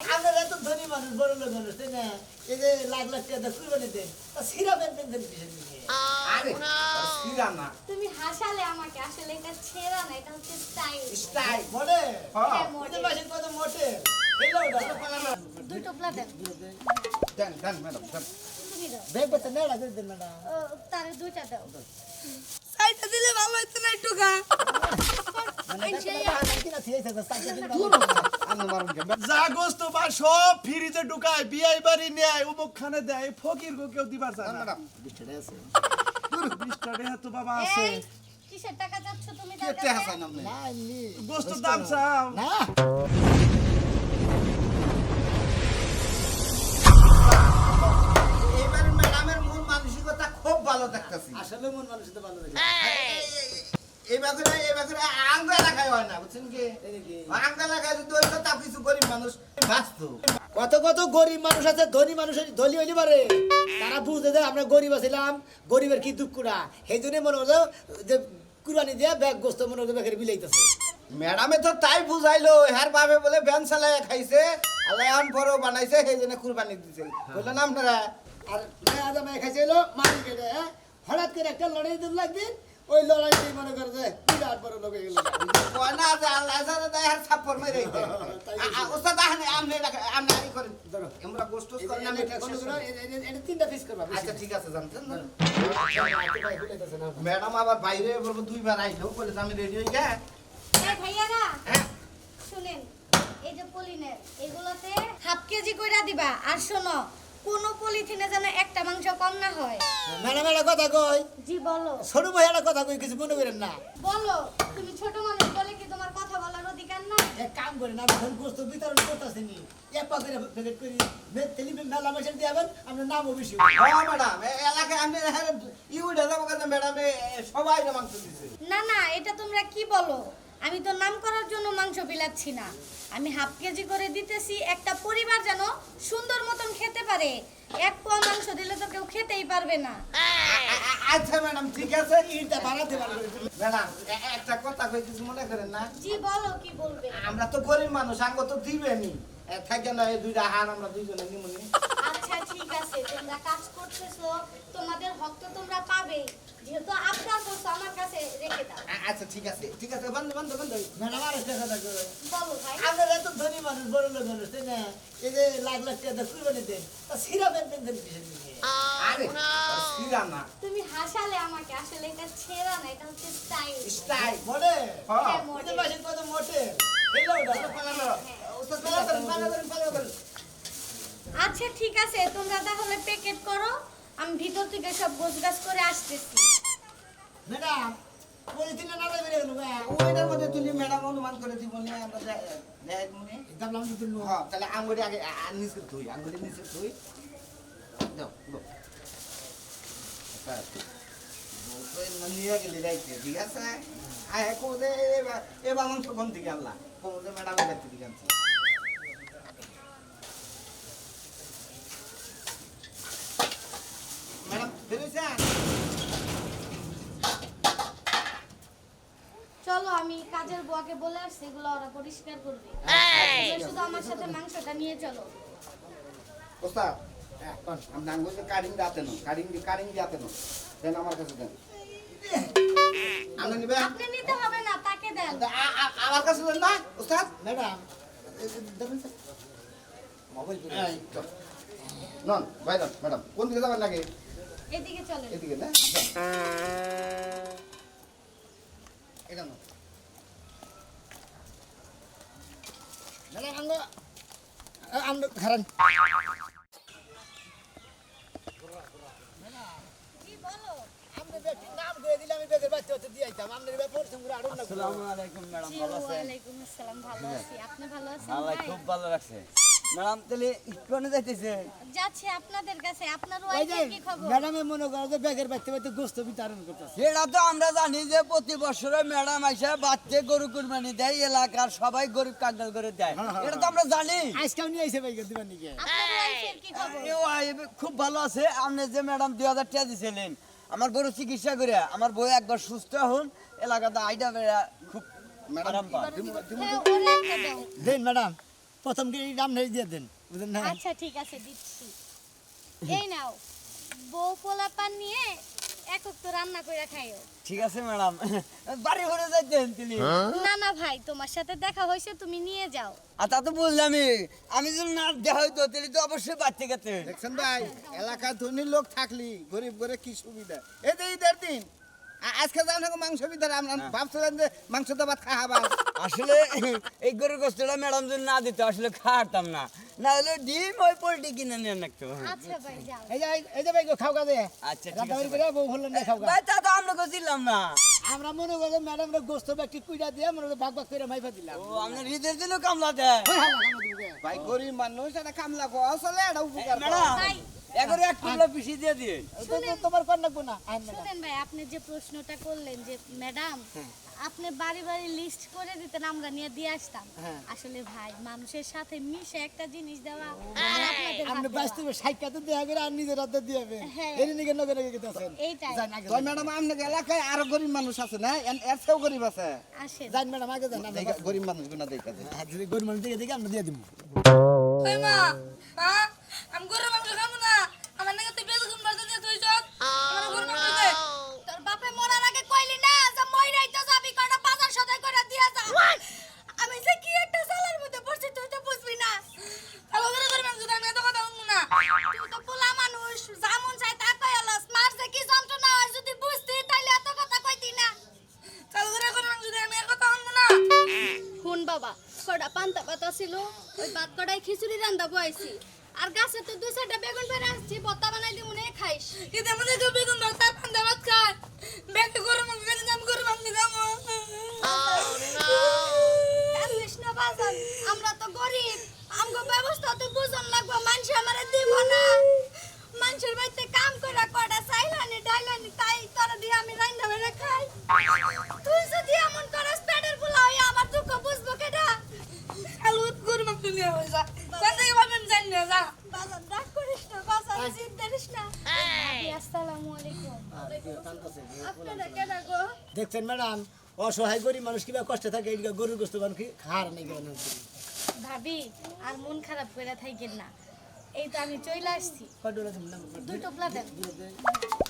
আপনারা এত ধনী মানুষ বড় লোক মানুষ তাই না? এই যে লাখ লাখ টাকা কুরবানি দেন তা সিরা বেন বেন দেন কিসের দিকে আরে সিরা না। তুমি হাসালে আমাকে আসলে এটা ছেঁড়া না এটা হচ্ছে স্টাইল স্টাইল হ্যাঁ ওদের কত মোটে এলো ওটা দুই টোপলা দেন। দেন। দেন ম্যাডাম দেন। ব্যাগ বাচ্চা নেড়া করে দেন ম্যাডাম ও, দুইটা দাও। সাইডটা দিলে ভালো হতো না একটু গা মানে গোস্ত বা সব ফ্রিজে ঢুকায় বিয়াই বাড়ি নেয় উমুক খানে দেয় ফকির গো কেউ দিবার চায় না। বিশটা টাকা তো বাবা আছে। কিসের টাকা চাচ্ছ তুমি না। দাম চাও। না। মন খুব ভালো দেখতেছি। আসলে মন মানুষ তো ভালো লাগে এবার করে এবার করে আঙ্গ এলাকায় হয় বুঝছেন কি? এলাকায় যদি ওই কিছু গরিব মানুষ কত কত গরিব মানুষ আছে, ধনী মানুষের ধনী হইলে পারে। তারা বুঝতে যে আমরা গরিব আছিলাম, গরিবের কি দুঃখটা সেই জন্য মনে হলো যে কুরবানি দিয়ে ব্যাগ গোস্ত মনে হলো ব্যাগের বিলাইতেছে ম্যাডামে তো তাই বুঝাইলো হ্যার বাবে বলে ব্যান চালায় খাইছে, আল্লাহ আন পরও বানাইছে, সেই জন্য কুরবানি দিছে। বললেন না আপনারা, আর মেয়া জামাই খাইছে মারি কেটে হ্যাঁ? হঠাৎ করে একটা লড়াই দিন লাগবেন ওই লড়াইতেই মনে করে যে বিরাট বড় লোক হয়ে গেল। কয় না যে আল্লাহ জানে তাই হ্যার ছাপ্পর মেরে ওস্তাদ আহনে আমনে আমনে আনি করেন। আমরা গোস্ত করেন আমি এটা তিনটা পিস করবা আচ্ছা ঠিক আছে জানতেন ম্যাডাম আবার বাইরে বলব দুইবার আইলো বলে আমি রেডি হয়ে গে এই ভাইয়ারা হ্যাঁ। শুনেন এই যে পলিনের এগুলোতে হাফ কেজি কইরা দিবা। আর শোনো কোন পলিথিনে যেন একটা মাংস কম না হয়। ম্যাডাম একটা কথা কই জি বলো। ছোট ভাই একটা কথা কই কিছু মনে করেন না। বলো তুমি ছোট মানুষ বলে কি তোমার কথা বলার অধিকার নাই? এক কাম করেন আমি এখন গোস্ত বিতরণ করতেছি নি। এক পাকের প্যাকেট করি। তেলি মেলা মাসের দিয়ে আপনার নামও বেশি হ্যাঁ ম্যাডাম এলাকায় আমি ইউডা যাব কেন ম্যাডাম সবাই মাংস দিছে। না না এটা তোমরা কি বলো? আমি তো নাম করার জন্য মাংস বিলাচ্ছি না। আমি হাফ কেজি করে দিতেছি একটা পরিবার যেন সুন্দর মতন খেতে পারে। এক পোয়া মাংস দিলে তো কেউ খেতেই পারবে না। আচ্ছা ম্যাডাম ঠিক আছে ইটা বাড়াতে পারবে। ম্যাডাম একটা কথা কই কিছু মনে করেন না? জি বলো কি বলবে? আমরা তো গরিব মানুষ আঙ্গ তো দিবেনি থাকে না এই দুইটা হার আমরা দুইজনে নিমুনি আচ্ছা ঠিক আছে তোমরা কাজ করতেছো তোমাদের হক তো তোমরা পাবেই। যেহেতু আপনার করছ আমার কাছে রেখে দাও। আচ্ছা ঠিক আছে ঠিক আছে বন্ধ বন্ধ বন্ধ। ম্যাডাম আর একটা কথা বলো ভাই। আপনারা এত ধনী মানুষ বড় লোক মানুষ তাই না? এই যে লাখ লাখ টাকা কুরবানি দেন তা সিরা বেন বেন দেন কিসের দিকে আরে সিরা না। তুমি হাসালে আমাকে আসলে এটা ছেঁড়া না এটা হচ্ছে স্টাইল। স্টাইল মনে হ্যাঁ। হ্যাঁ, ওদের পাশে কত মোটে এলো ওটা ওস্তাদ পালা করেন আচ্ছা ঠিক আছে তোমরা তাহলে প্যাকেট করো। আমি ভিতর থেকে সব গোছগাছ করে আসতেছি। ম্যাডাম পলিথিনে না বেরিয়ে গেল ওইটার মধ্যে তুমি ম্যাডাম অনুমান করে দিব নি আমরা দেখাই মনে। দাম নাম দিতে হ্যাঁ তাহলে আঙ্গুলি আগে নিচে ধুই আঙ্গুলি নিচে ধুই। দাও দাও। আচ্ছা নিয়ে গেলি রাইতে ঠিক আছে? আয় কোদে এবার এবার মাংস কোন কোদে কাছ থেকে আনছি ম্যাডাম বেরিয়েছেন চলো আমি কাজের বুয়াকে বলে আসছি এগুলো ওরা পরিষ্কার করবে। শুধু আমার সাথে মাংসটা নিয়ে চলো। ওস্তাদ আপনি আঙ্গুল কারিং দাতে নো কারিং কারিং দাতে নো দেন আমার কাছে দেন। আপনি নিতে হবে না তাকে দেন। আমার কাছে দেন না ওস্তাদ? ম্যাডাম মোবাইল নন ভাই ম্যাডাম। কোন দিকে যাবেন লাগে এদিকে চলে এদিকে না? এটা নন ম্যাডাম আঙ্গ আঙ্গ খারান না খুব ভালো রাখছে ম্যাডাম তাহলে কোনে যাইতেছে? যাচ্ছে আপনাদের কাছে আপনার ওয়াইফের কি খবর? ম্যাডামে মনে করো যে ব্যাগের বাচ্চা বাচ্চা গোস্ত বিতরণ করতেছে। সেটা তো আমরা জানি যে প্রতি বছরে ম্যাডাম আইসা বাচ্চা গরু কুরবানি দেয় এলাকার সবাই গরিব কাঙ্গাল করে দেয়। এটা তো আমরা জানি। আজকাল নিয়ে আইসে ভাই দিবার নিকে আপনার ওয়াইফের কি খবর? এ খুব ভালো আছে। আপনি যে ম্যাডাম দুই হাজার টাকা দিয়েছিলেন আমার বড় চিকিৎসা করে আমার বই একবার সুস্থ হন এলাকাতে আইডা বেড়া খুব হ্যাঁ দেন ম্যাডাম। প্রথম কি নাম নেই দিয়ে দেন? বুঝলেন না? আচ্ছা ঠিক আছে দিচ্ছি। এই নাও বউ পোলা পান নিয়ে একক তো রান্না করে খাইও। ঠিক আছে ম্যাডাম। বাড়ি ঘরে যাইতেন তিনি। না না ভাই তোমার সাথে দেখা হয়েছে তুমি নিয়ে যাও। আর তা তো বুঝলামই। আমি যদি না দেওয়া হইতো তাহলে তো অবশ্যই বাচ্চা গেছে দেখছেন ভাই এলাকায় ধনী লোক থাকলি গরিব করে কি সুবিধা? এই যে ঈদের দিন আজকে যাও না মাংস বিদার আমরা ভাবছিলাম যে মাংস তো ভাত খাওয়াবা আসলে এই গরুর গোস্তটা ম্যাডাম যদি না দিত আসলে খাওয়াতাম না। না হলে ডিম ওই পোল্ট্রি কিনে নিয়ে রাখতো আচ্ছা ভাই যাও। এই যে এই যে ভাই খাও দে। আচ্ছা ঠিক আছে করে বউ হলেন না খাও ভাই তা তো আমরা দিলাম না। আমরা মনে করি ম্যাডাম গোস্ত ব্যক্তি কুইটা দিয়ে করি ভাগ ভাগ করে মাইফা দিলাম। ও আপনার ঈদের দিনও কামলা দেয়। কামড় দিবে। ভাই গরিব মানুষ এটা কামলা খাওয়া চলে এটা উপকার ম্যাডাম। এখন এক টুকরা পিসি দিয়ে দিয়ে তো তোমার কর না? আইন ম্যাডাম। শুনেন ভাই আপনি যে প্রশ্নটা করলেন যে ম্যাডাম আপনি বাড়ি বাড়ি লিস্ট করে দিতেন আমরা নিয়ে দিয়ে আসতাম। হ্যাঁ। আসলে ভাই মানুষের সাথে মিশে একটা জিনিস দেওয়া আর আপনাদের আপনি। বাঁচতে সাইকাতে দেয়া করে আর নিজের হাতে দিয়ে হবে হ্যাঁ। এর নিকে নগরে গেতেছেন এইটাই। যান আগে তো ম্যাডাম আপনার এলাকায় আরও গরিব মানুষ আছে না? এর চেয়েও গরিব আছে। আসেন। যান ম্যাডাম আগে যান আমরা গরিব মানুষ গুনা দেখা হ্যাঁ, গরিব মানুষ দিকে দিকে আমরা দিয়ে দিব। ওই মা মা আমি গরু বাবা কটা পান্তা পাতা ছিল ওই ভাত কটাই খিচুড়ি রান্দা বয়াইছি আর গাছে তো দুই চারটা বেগুন পেরে আসছি ভর্তা বানাই দিমু নে খাইস। ঈদের মধ্যে কেউ বেগুন আর পান্তা ভাত খায়। ব্যাগে গরু মাংস খেলে আমি মাংস খাব। বাজান আমরা তো গরিব। আমগো ব্যবস্থা তো বুঝন লাগবো মানুষ আমারে দিব না। মানুষের বাড়িতে কাম করে কটা চাইলানি ডাইলানি তাই তোরা দিয়ে আমি রান্না বেড়ে খাই। তুই যদি এমন করস পেটের পোলা হয়ে আমার দুঃখ বুঝব কেটা আলু গরু মাংস নিয়ে হয়ে যা কোন থেকে পাবেন জানি না যা বাজান রাগ করিস না বাজান জিদ ধরিস না ভাবি, আসসালামু আলাইকুম আপনারা কেন গো দেখছেন ম্যাডাম অসহায় গরিব মানুষ কিবা কষ্টে থাকে এই গরুর গোস্ত মানুষ খার নেই ভাবি আর মন খারাপ করে থাকেন না। এই তো আমি চলে আসছি। দুই টোপলা দেন।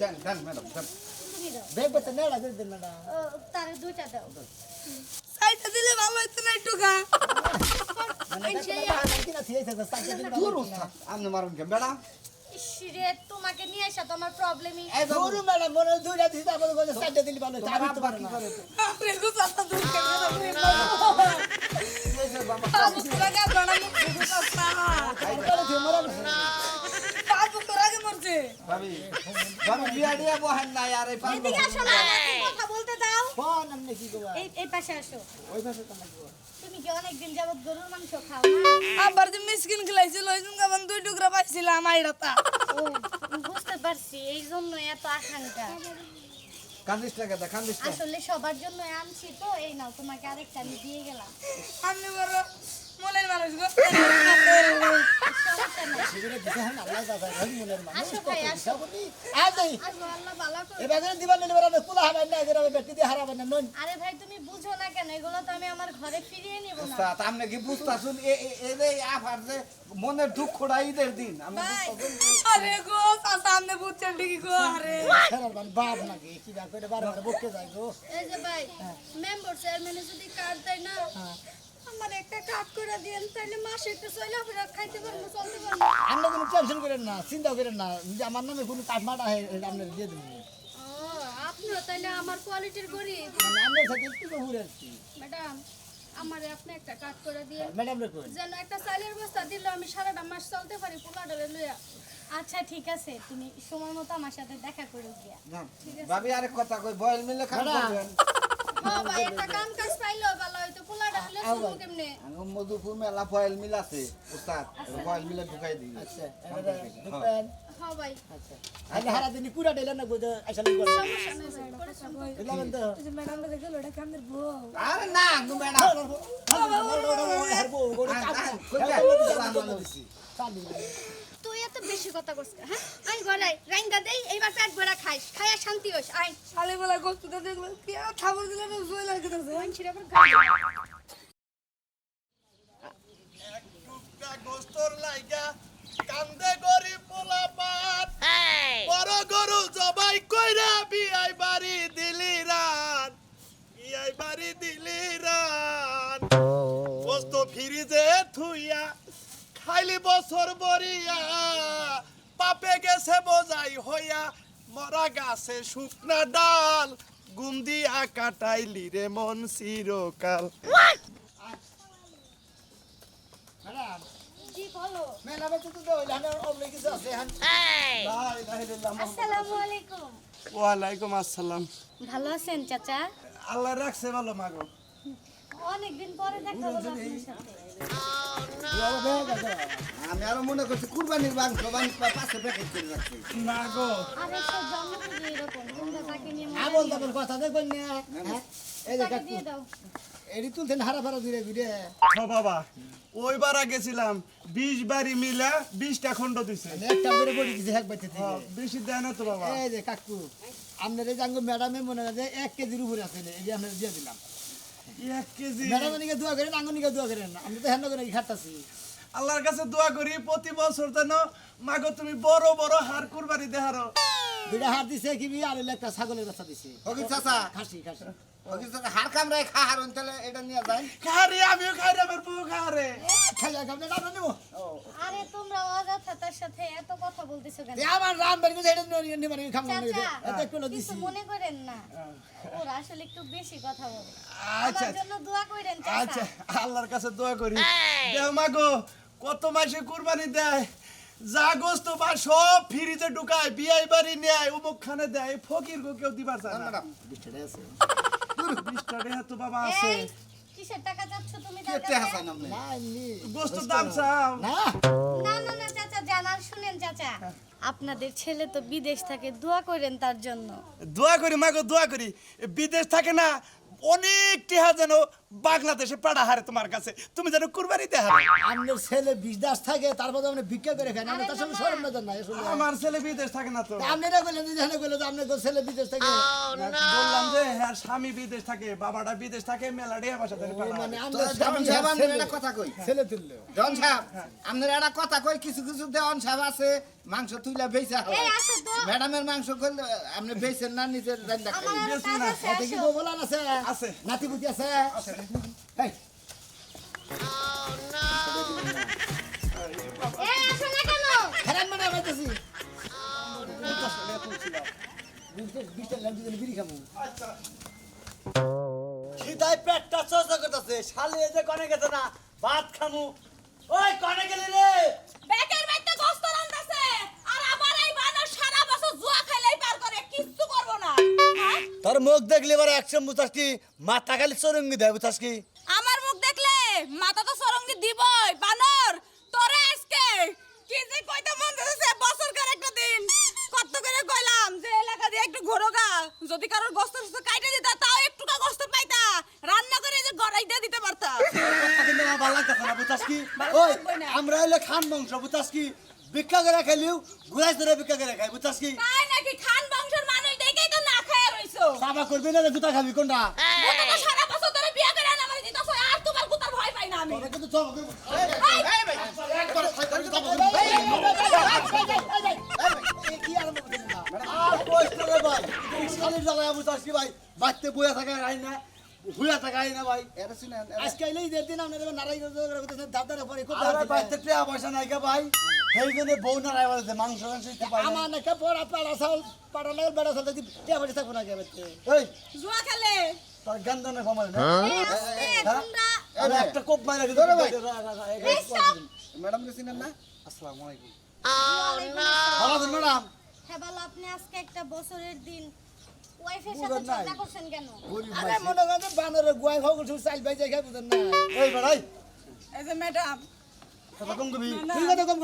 দেন দেন ম্যাডাম দেন। ব্যাগ বাচ্চা নেড়া করে দেন ম্যাডাম। ও দুইটা দাও। সাইডটা দিলে ভালো হতো না একটু খা মানে কিনা থিয়েছে মারুন কে ম্যাডাম ইসরে তোমাকে নিয়ে আসা তো আমার প্রবলেমই এই গরু ম্যাডাম মনে দুইটা দিতে আমাদের কাছে সাইডে দিলি ভালো হতো আমি তো আপনি দূর করে বাবু তোরাকে আপনারা মুখ গুছাতা তাহলে তুই মরা না। বাবু মরছে। ভাবি ভাবি বিয়া দিয়া বহেন না আর এই পাঁচ এদিকে আসো না কথা বলতে দাও। ফোন আমনে কি করবা এই এই পাশে আসো। ওই পাশে তো লাগবো তুমি কি অনেকদিন যাবত গরুর মাংস খাও? আবার যে মিসকিন খেলাইছিল ওই জন্য কামান দুই টুকরা পাইছিলাম আইরাতা ও বুঝতে পারছি এই জন্য এত আকাঙ্ক্ষা। কান্দিস টাকা দা কান্দিস আসলে সবার জন্য আনছি তো এই নাও তোমাকে আরেকটা আমি দিয়ে গেলাম। আমি বড় মনের মানুষ গো হয় আরে ভাই তুমি বুঝো না কেন এগুলো তো আমি আমার ঘরে ফিরিয়ে নিব না। আপনি কি বুঝতাছুন? এ এ- এ যে আফার যে মনের দুঃখটা ঈদের দিন। আমি আরে গো চাচা আপনি বুঝছেন ঠিকই গো আরে। মানে বাপ নাকি কি যা বারবার বকে যায় গো। এই যে ভাই মেম্বার চেয়ারম্যানে যদি কার্ড দেয় না আমার একটা কার্ড করে দিয়েন তাহলে মাসে একটু চলে ফেরত খাইতে পারব চলতে পারব। আপনি কোনো টেনশন করেন না চিন্তা করেন না যে আমার নামে কোনো কাঠমাটা আপনার দিয়ে দেবেন আপনিও তাহলে আমার কোয়ালিটির গরিব। মানে আপনার সাথে একটু ঘুরে আসছি। ম্যাডাম আমারে আপনি একটা করে দিয়ে ম্যাডাম রেখুন যেন একটা চালের বস্তা দিলে আমি সারাটা মাস চলতে পারি পোলা ডলে লইয়া। আচ্ছা ঠিক আছে তুমি সময় মতো আমার সাথে দেখা করে দিয়া ভাবি আরেক কথা কই বয়েল মিলে খান করবেন ও ভাই কাম কাজ পাইলো ভালো হয়তো পোলা ডলে শুনব কেমনে? আঙ্গ মধুপুর মেলা ফয়েল মিল আছে উস্তাদ বয়েল মিলে ঢুকাই দিই আচ্ছা হ্যাঁ আচ্ছা আইলে হারা দিন পুরা ডেলা না গোদা আইসা লাগবে সমস্যা নেই ভাই, পরে শুনব। এলাম তো ম্যাডাম দেখে লোটা কান্দের বউ আরে না আঙ্গ ম্যাডাম তুই এত বেশি কথা করছিস হ্যাঁ আই ঘরে রাইন্দা দেই এইবার পেট ভরা খাইস খাইয়া শান্তি হইস আই শালে বেলা গোস্তুটা দেখলে কি আর খাবার দিলে তো জয় লাগতেছে মানছির আবার গায়ে গোস্তর লাইগা কান্দে গরু জবাই কইরা বিয়াই বাড়ি দিলি রান। বিয়াই বাড়ি দিলি রান। গোস্ত ফ্রিজে থুইয়া খাইলি বছর বরিয়া পাপে গেছে বোঝাই হইয়া, মরা গাছে শুকনা ডাল। গুন্দিয়া কাটাইলি রে মন চিরকাল ম্যাডাম জি বলো মেলা বেচে তো দেওয়া হইলে অমনি কিছু আছে হ্যাঁ। আসসালামু আলাইকুম ওয়ালাইকুম আসসালাম। ভালো আছেন চাচা? আল্লাহ রাখছে ভালো মাগো অনেকদিন পরে দেখা হলো আপনার সাথে। আমি আরও মনে করছি কুরবানির মাংস মাংস পাশে প্যাকেট করে রাখছি। না গো। আরে সব জন্ম থেকে এরকম তোমরা তাকে নিয়ে মজা আবল কথা দেখবেন না? এই যে কাকু। দিয়ে দাও। এডি তুলছেন হারা ফারা ঘুরে ঘুরে ও বাবা ওইবার গেছিলাম বিশ বাড়ি মিলা বিশটা খন্ড দিছে। একটা করে বড়ি দিছে এক বাইতে থেকে বেশি দেয় না তো বাবা। এই যে কাকু আপনার এই জাঙ্গো ম্যাডামে মনে হয় এক কেজির উপরে আছে এই যে আপনার দিয়ে দিলাম। এক কেজি? ম্যাডাম নিকে দোয়া করেন আঙ্গনিকে দোয়া করেন আমি তো হ্যান্ড করে খাটাছি আল্লাহর কাছে দোয়া করি প্রতি বছর যেন মাগো তুমি বড় বড় হার কুরবানি দেহারো। দুইটা হার দিছে কি আর একটা ছাগলের বাচ্চা দিছে। চাচা। খাসি খাসি। হার কামড়ায় খা হারুন? তাহলে এটা নিয়ে যায় খারে আমিও খাই রে আমার বউ খারে খাইয়া খাবলে না নেব আরে তোমরা অযথা তার সাথে এত কথা বলতেছো কেন? আমার রাম বাড়ি গেছে এটা নিয়ে নিয়ে খাম না চাচা একটু দিছি। মনে করেন না। ওরা আসলে একটু বেশি কথা বলে। আচ্ছা আমার জন্য দোয়া করেন আচ্ছা আল্লাহর কাছে দোয়া করি। দেহ মাগো কত মাসে কুরবানি দেয়। যা গোস্ত বা সব ফ্রিজে ঢুকায় বিয়াই বাড়ি নেয় উমুক খানে দেয়। ফকির গো কেউ দিবার চায় না। ম্যাডাম বিশটা টাকা তো বাবা আছে। কিসের টাকা চাচ্ছ তুমি দাম চাও। না। না না না চাচা জানার শুনেন চাচা। আপনাদের ছেলে তো বিদেশ থাকে দোয়া করেন তার জন্য। দোয়া করি মাগো দোয়া করি। বিদেশ থাকে না অনেক টিহা যেন বাংলাদেশে পাড়া হারে তোমার কাছে। তুমি যেন কুরবানি দেয় আপনার ছেলে বিশ দাস থাকে তারপরে আপনি ভিক্ষা করে খান। আমরা তার সঙ্গে সরম না জান না আমার ছেলে বিদেশ থাকে না তো। আপনি না বললেন যে যেখানে বললেন যে আপনার ছেলে বিদেশ থাকে। বললাম যে হ্যাঁ স্বামী বিদেশ থাকে বাবাটা বিদেশ থাকে মেলা ডিহা বাসা থাকে মানে। আমরা কথা কই? ছেলে তুললো। জন সাহেব আপনার একটা কথা কই? কিছু কিছু দেওয়ান সাহেব আছে মাংস তুইলা বেচা তো। ম্যাডামের মাংস করলে আপনি বেচেন না নিজের রান্না আমার খাই আরও না, কি। বলান আছে? আছে। নাতিপুতি আছে। হেরান মানে খিদায় পেটটা চর্চা করতেছে। শালে যে কনে গেছে না ভাত খামু। ওই কনে গেলি রে? তোর মুখ দেখলি এবার একশো বুঝাস মাথা খালি সরঙ্গি দেয় বুঝাস কি? আমার মুখ দেখলে মাথা তো সরঙ্গি দিবই বানর তোরে আজকে কি যে কইতে মন দিতেছে বছর করে একটা দিন। কত করে কইলাম যে এলাকা দিয়ে একটু ঘোরোগা যদি কারোর গোস্ত সুস্ত কাইটে দিতা তাও একটু কা গোস্ত পাইতা রান্না করে যে গড়াইতে দিতে পারতা। কিন্তু আমার ভালো লাগতেছে না বুঝাস কি? ভালো ওই আমরা হইলে খান বংশ বুঝাস কি? ভিক্ষা করে খাইলিও ঘুরাই ধরে ভিক্ষা করে খাই বুঝাস কি? তাই নাকি খান না খায় সাবা করবি না গুতা খাবি কোনটা ওটা তো সারা বছর ধরে বিয়া করে আনা মানে দিতাছ আর তোমার গুতার ভয় পাই না আমি তোরা কিন্তু চল কি আরম্ভ করছিস না? আর কষ্ট রে ভাই এই শালির জ্বালায় বুঝাস কি ভাই বাড়তে বইয়া থাকা আই না না ভাই। এটা শুনেন আজকে এলেই ঈদের দিন আপনার নারাই দাদার পরে খুব আরে বাইতে টাকা পয়সা নাই গা ভাই? সেই জন্য বউ নারাই বলেছে মাংস মাংস দিতে পারে আমার নাকি পড়া পাড়া চাউল পাড়া লাগল বেড়া চাউল যদি টিয়া পয়সা থাকব না কে এই জুয়া খেলে। তোর গন্ধনে কমাল না। এই আসতে তোমরা আরে একটা কোপ ভাই। ম্যাডাম চিনেন না? আসসালামু আলাইকুম। ম্যাডাম? হ্যাঁ আপনি আজকে একটা বছরের দিন আরে মনে করেন বানরের গুয়াই করছ ভাই যাই খাই বুঝেন না এই যে ম্যাডাম। কথা কম কবি। কম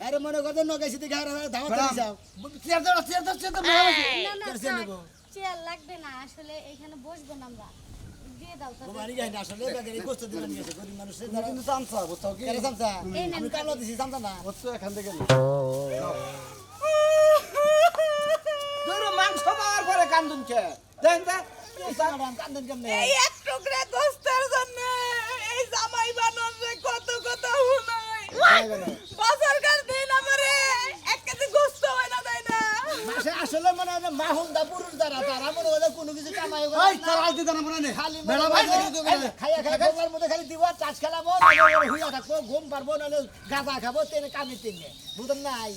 আরে মনে করেন নগাইছি আর ধাওয়া করে যাও চেয়ার দাও চেয়ার দাও চেয়ার দাও না না? চেয়ার লাগবে না আসলে এখানে বসবো না আমরা। মাংস কান্দুন কে দেন। দেন ম্যাডাম কান্দেন কেমনে এই এক টুকরা গোস্তের জন্য এই জামাই বানর রে কত কথা শুনাই খাইবে না। বছরকার দিন আমারে এক কেজি গোস্ত হয় না তাই না। মাসে আসলে মনে হয় যে মাহুন্দা পুরুষ দ্বারা তারা মনে হয় কোনো কিছু কামাই করে এই তার আইতে জানা মনে নেই খালি এই যে, খাইয়া খাইয়া ঘুমার মধ্যে খালি দিব চাষ খেলাবো হুইয়া থাকব ঘুম পারব নাহলে গাঁদা খাব তেনে কামি তিনে। বুঝলেন নাই?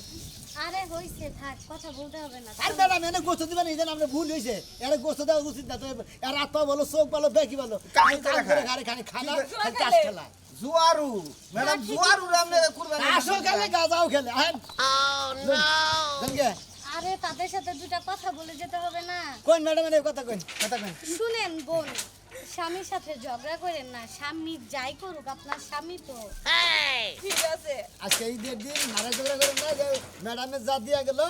আরে হইছে থাক কথা বলতে হবে না। আর ম্যাডাম এনে গোস্ত দিবেন এই আমরা ভুল হয়েছে এর গোস্ত দেওয়া উচিত না তো এর হাত বলো চোখ বলো বেকি বলো। কামি করে কাম করে খায়। খালি খালি খানা জুয়া খালি? খেলা। জুয়ারু। ম্যাডাম জুয়ারু রামনে কুরবানি আসো খেলে গাঁজাও খেলে হ্যাঁ জানগে আরে তাদের সাথে দুটা কথা বলে যেতে হবে না। কোন ম্যাডাম এর কথা কোন শুনেন বোন। স্বামীর সাথে ঝগড়া করেন না স্বামী যাই করুক আপনার স্বামী তো। ঠিক আছে। আজকে এই দেড় দিন মারা ঝগড়া করেন না যে দিয়া গেল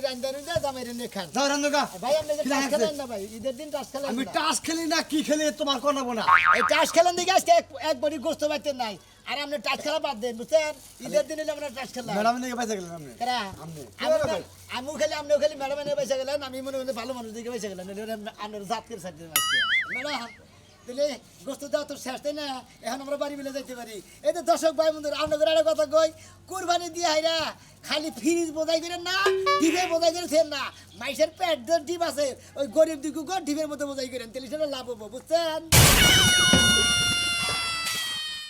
রান্দানি জামাই রেনে খান। যাও রান্দুকা ভাই আপনি যে টাস খেলেন না ভাই? ঈদের দিন টাস খেলেন আমি। টাস খেলি না কি খেলি তোমার কোন না এই টাস খেলেন দিকে আজকে এক- বড়ি গোস্ত পাইতেন নাই। আর আপনি টাস খেলা বাদ দেন বুঝছেন? ঈদের দিন আমরা টাস খেলা ম্যাডাম নিয়ে পাইছে গেলেন আপনি? কেরা? আপনি। আমিও খালি আপনিও খালি ম্যাডাম এনে পয়সা গেলেন আমি মনে মনে ভালো মানুষ দিকে পয়সা গেলেন। আপনার জাত করে সাইড ম্যাডাম তাহলে গোস্ত দেওয়া তো শেষ তাই না? এখন আমরা বাড়ি মিলে যাইতে পারি। এই তো দর্শক ভাই বন্ধুরা আপনাদের একটা কথা কই। কুরবানি দিয়ে হাইরা খালি ফ্রিজ বোঝাই করেন না ডিপে বোঝাই করেছেন না। মাইসের পেট ডিপ আছে ওই গরিব দিকু ডিপের মতো বোঝাই করেন তাহলে সেটা লাভ হব বুঝছেন?